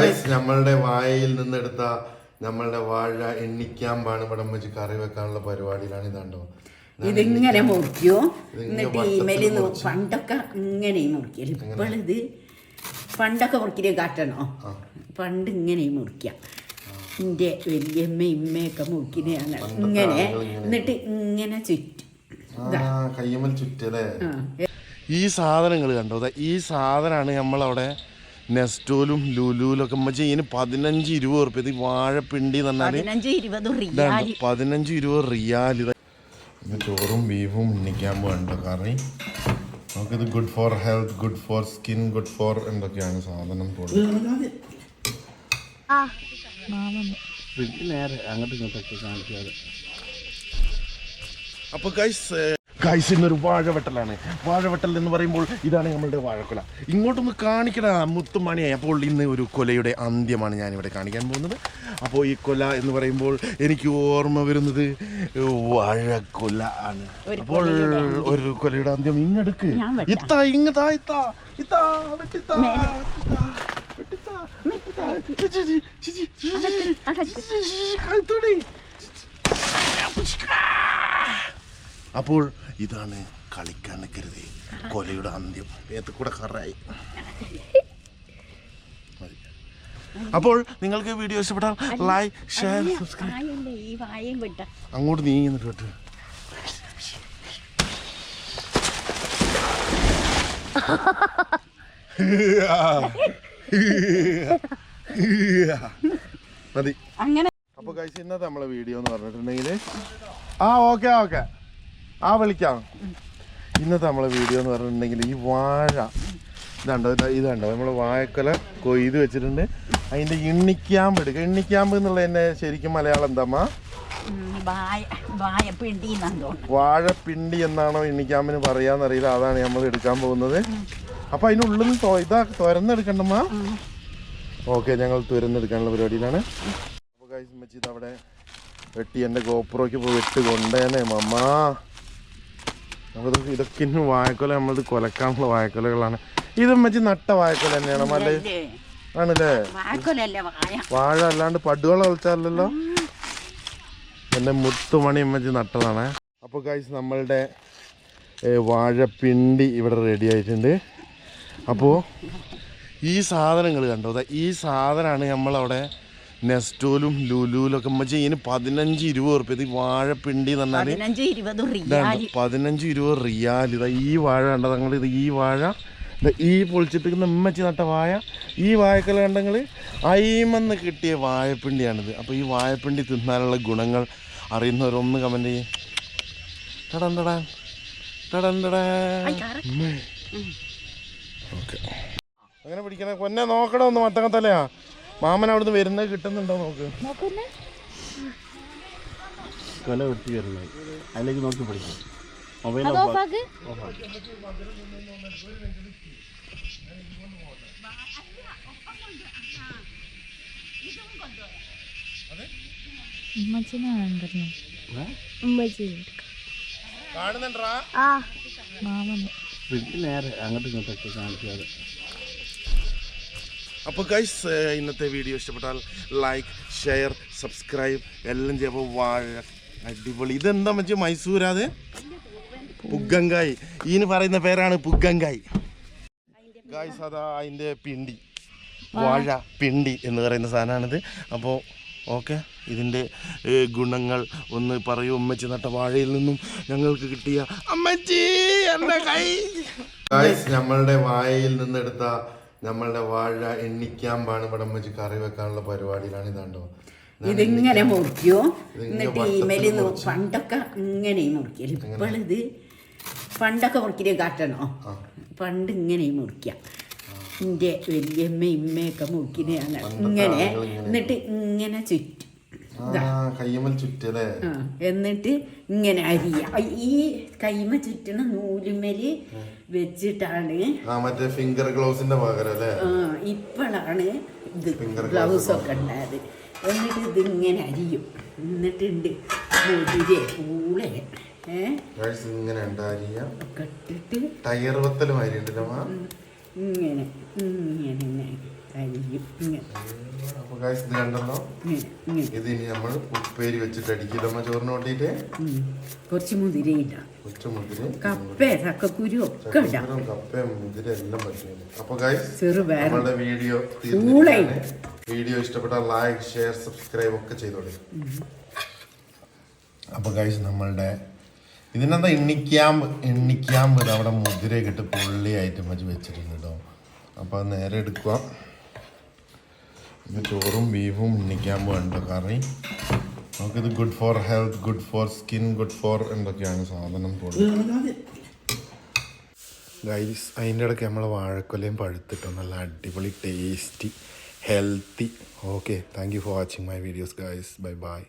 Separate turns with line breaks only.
Guys നമ്മളുടെ വായയിൽ നിന്നെടുത്ത നമ്മളുടെ വാഴ എണ്ണിക്കാൻ പാണ് ഇവിടെ വെച്ച് കറി വെക്കാനുള്ള പരിപാടിയിലാണ് ഇതാണ്ടോ.
ഇതിങ്ങനെ മുറിക്കോ? എന്നിട്ട്
മുറിച്ച്.
പണ്ടൊക്കെ ഇങ്ങനെ മുറിക്കൽ. ഇപ്പോഴിത് പണ്ടൊക്കെ മുറിക്കൽ കാട്ടണോ? പണ്ട് ഇങ്ങനെ മുറിക്കാം. എന്റെ വലിയമ്മ ഇമ്മയൊക്കെ മുറിക്കുന്നതാണ് ഇങ്ങനെ എന്നിട്ട് ഇങ്ങനെ ചുറ്റും.
കയ്യമ്മൽ ചുറ്റല്ലേ? ഈ സാധനങ്ങൾ കണ്ടോ? ദാ ഈ സാധനമാണ് നമ്മളവിടെ നെസ്റ്റോലും ലുലുലൊക്കെ ഒക്കെ മറ്റേ ഇതിന് പതിനഞ്ച് ഇരുപത് ഉറുപ്പ്യ. ഈ വാഴപ്പിണ്ടി തന്നാൽ
പതിനഞ്ച് ഇരുപത്
റിയാൽ ചോറും ബീഫും ഉണ്ണിക്കാൻ വേണ്ട കറി. നമുക്കിത് good for health good for skin good for എന്തൊക്കെയാണ് സാധനം കൂടുതൽ
നേരെ അങ്ങോട്ടും ഇങ്ങോട്ടൊക്കെ കാണിക്കാതെ
അപ്പൊ ഗൈസ് ഗൈസ് ഇന്നൊരു വാഴവെട്ടലാണ്. വാഴവെട്ടൽ എന്ന് പറയുമ്പോൾ ഇതാണ് നമ്മളുടെ വാഴക്കുല. ഇങ്ങോട്ടൊന്ന് കാണിക്കണ മുത്തുമണി അപ്പോൾ ഇന്ന് ഒരു കൊലയുടെ അന്ത്യമാണ് ഞാനിവിടെ കാണിക്കാൻ പോകുന്നത്. അപ്പോൾ ഈ കൊല എന്ന് പറയുമ്പോൾ എനിക്ക് ഓർമ്മ വരുന്നത് വാഴക്കൊല ആണ്. അപ്പോൾ ഒരു കൊലയുടെ അന്ത്യം ഇങ്ങടുക്ക്. ഇത്താ ഇങ്ങതാ ഇത്താ ഇത്താ വെട്ടിത്താ അപ്പോൾ ഇതാണ് കളിക്കാൻ നിൽക്കരുത് കൊലയുടെ അന്ത്യം. ഏത്ത് കൂടെ കറായി. അപ്പോൾ നിങ്ങൾക്ക് വീഡിയോ ഇഷ്ടപ്പെട്ടാൽ ലൈക്ക് ഷെയർ സബ്സ്ക്രൈബ് അങ്ങോട്ട് നീങ്ങി നിന്നിട്ട് കേട്ട് മതി.
അങ്ങനെ
അപ്പൊ കഴിച്ച് ഇന്നത്തെ നമ്മളെ വീഡിയോ എന്ന് പറഞ്ഞിട്ടുണ്ടെങ്കിൽ ആ ഓക്കെ ഓക്കെ ആ വിളിക്കാം. ഇന്നത്തെ നമ്മളെ വീഡിയോ എന്ന് പറഞ്ഞിട്ടുണ്ടെങ്കിൽ ഈ വാഴ. ഇതുണ്ടോ ഇതാ ഇതുണ്ടോ നമ്മൾ വാഴക്കല കൊയ്ത് വെച്ചിട്ടുണ്ട്. അതിന്റെ എണ്ണിക്കാമ്പ് എടുക്കുക എണ്ണിക്കാമ്പ് എന്നുള്ള എന്നെ ശരിക്കും മലയാളം എന്താമ്മ വാഴപ്പിണ്ടി എന്നാണോ എണ്ണിക്കാമ്പിന് പറയാന്നറിയില്ല. അതാണ് നമ്മൾ എടുക്കാൻ പോകുന്നത്. അപ്പൊ അതിനുള്ളിൽ നിന്ന് ഇതാ തുരന്നെടുക്കണ്ടമ്മ ഓക്കെ ഞങ്ങൾ തുരന്നെടുക്കാനുള്ള പരിപാടിയിലാണ്. അപ്പൊ guys, ഉമ്മച്ചി ഇത് അവിടെ വെട്ടി എന്റെ ഗോപ്രോക്ക് ഇപ്പോൾ വെട്ട് കൊണ്ടേനെ മമ്മാ. നമുക്ക് ഇതൊക്കെ ഇന്ന് വാഴക്കൊല നമ്മളത് കൊലക്കാനുള്ള വാഴക്കൊലകളാണ്. ഇത് ഉമ്മച്ചി നട്ട വാഴക്കൊല തന്നെയാണ് മല്ലേ ആണല്ലേ? വാഴ? അല്ലാണ്ട് പടുവളം കളിച്ചാലല്ലോ എന്റെ മുത്തുമണി ഉമ്മച്ചി നട്ടതാണ്. അപ്പോൾ ഗൈസ് നമ്മളുടെ വാഴപ്പിണ്ടി ഇവിടെ റെഡി ആയിട്ടുണ്ട്. അപ്പോൾ ഈ സാധനങ്ങൾ കണ്ടോ? ഈ സാധനമാണ് നമ്മളവിടെ നെസ്റ്റോലും ലുലുലും ഒക്കെ മറ്റേ ഇതിന് പതിനഞ്ച് ഇരുപത് ഉറുപ്പ്യ. ഈ വാഴപ്പിണ്ടി എന്ന് പറഞ്ഞാൽ
പതിനഞ്ച് ഇരുപത്
റിയാൽ ഇതാ ഈ വാഴ കണ്ടത് ഞങ്ങൾ ഇത് ഈ വാഴ. ഈ പൊളിച്ചിട്ട് നിമ്മച്ചി നട്ട വാഴ. ഈ വാഴക്കല കണ്ടങ്ങൾ അയിമെന്ന് കിട്ടിയ വാഴപ്പിണ്ടിയാണിത്. അപ്പോൾ ഈ വാഴപ്പിണ്ടി തിന്നാനുള്ള ഗുണങ്ങൾ അറിയുന്നവരൊന്ന് കമന്റ് ചെയ്യും. ടടൻ ടടാൻ ടടൻ ഓക്കെ. അങ്ങനെ പിടിക്കണേ കൊന്നെ നോക്കണമെന്ന് മത്തങ്ങത്തലയാ മാമൻ അവിടുന്ന് വരുന്നത് കിട്ടുന്നുണ്ടോ നോക്ക്.
കൊല വെട്ടി വരുന്നത്. അതിലേക്ക് നോക്കി പിടിക്കും. മൊബൈൽ
മാമന്.
നേരെ അങ്ങോട്ടും ഇങ്ങോട്ടൊക്കെ കാണിക്കാതെ.
അപ്പോൾ ഗൈസ് ഇന്നത്തെ വീഡിയോ ഇഷ്ടപ്പെട്ടാൽ ലൈക്ക് ഷെയർ സബ്സ്ക്രൈബ് എല്ലാം ചെയ്യുമ്പോൾ വാഴ അടിപൊളി. ഇതെന്താ വെച്ചാൽ മൈസൂരാത് പുഗ്ഗങ്കായ് ഈന് പറയുന്ന പേരാണ് പുഗ്ഗങ്കായ് ഗൈസ് അതാ അതിന്റെ പിണ്ടി. വാഴ പിണ്ടി എന്ന് പറയുന്ന സാധനമാണിത് അപ്പോൾ ഓക്കെ ഇതിന്റെ ഗുണങ്ങൾ ഒന്ന് പറയൂ. അമ്മച്ചി നട്ട വാഴയിൽ നിന്നും ഞങ്ങൾക്ക് കിട്ടിയ അമ്മച്ചി എന്റെ കൈ. ഗൈസ് നമ്മളുടെ വാഴയിൽ നിന്നെടുത്ത നമ്മളുടെ വാഴ എണ്ണിക്കാൻ പാണ് പടം വെച്ച് കറി വെക്കാനുള്ള പരിപാടിയിലാണ് ഇതാണ്ടോ
ഇതിങ്ങനെ മുറിക്കോ? എന്നിട്ട്
മുറിച്ച്.
പണ്ടൊക്കെ ഇങ്ങനെ മുറിക്കൽ. ഇപ്പോഴിത് പണ്ടൊക്കെ മുറിക്കൽ കാട്ടണോ? പണ്ട് ഇങ്ങനെ മുറിക്കാം. എന്റെ വലിയമ്മ ഇമ്മയൊക്കെ മുറിക്കുന്നതാണ് ഇങ്ങനെ. എന്നിട്ട് ഇങ്ങനെ ചുറ്റും
കയ്യമ്മൽ ചുറ്റല്ലേ?
എന്നിട്ട് ഇങ്ങനെ അരിയ. ഈ കൈമ ചുറ്റണ നൂലുമൽ വെച്ചിട്ടാണ്
മറ്റേ ഫിംഗർ ഗ്ലൗസിന്റെ പകരം അല്ലേ
ഇപ്പോഴാണ് ഇത്
ഫിംഗർ
ഗ്ലൗസ് ഒക്കെ ഉണ്ടായത്. എന്നിട്ട് ഇതിങ്ങനെ അരിയും. എന്നിട്ടുണ്ട് മുതിരെ പൂളെ ഇട്ടിട്ട്
ടയർ
ഇങ്ങനെ ഇങ്ങനെ ഇങ്ങനെ അരിയും
ഇത് ഇനി നമ്മൾ ഉപ്പേരി വെച്ചിട്ട് അടിക്കില്ലമ്മ ചോറിന് വേണ്ടിയിട്ട്
ഉം. കുറച്ച് കപ്പ ചക്കക്കുരു ഒക്കെ ഇടാം.
മുതിര എല്ലാം പറ്റും
ചെറുപയർ
നമ്മളുടെ വീഡിയോ. വീഡിയോ ഇഷ്ടപ്പെട്ടാൽ ലൈക്ക് ഷെയർ സബ്സ്ക്രൈബ് ഒക്കെ ചെയ്തോളി. അപ്പോൾ ഗൈസ് നമ്മളുടെ ഇതിനെന്താ എണ്ണിക്കാമ്പ് എണ്ണിക്കാമ്പ് അവിടെ മുതിരയൊക്കെ ഇട്ട് പൊള്ളിയായിട്ട് മതി വെച്ചിട്ടുണ്ട് കേട്ടോ അപ്പോൾ നേരെ എടുക്കുക. ഇത് ചോറും ബീഫും ഉണ്ണിക്കാൻ ഉണ്ട് കറി. നമുക്കിത് good for health good for skin good for എന്തൊക്കെയാണ് സാധനം ഗൈസ് അതിന്റെ ഇടയ്ക്ക് നമ്മൾ വാഴക്കൊലയും പഴുത്തിട്ടോ. നല്ല അടിപൊളി tasty healthy okay thank you for watching my videos guys bye bye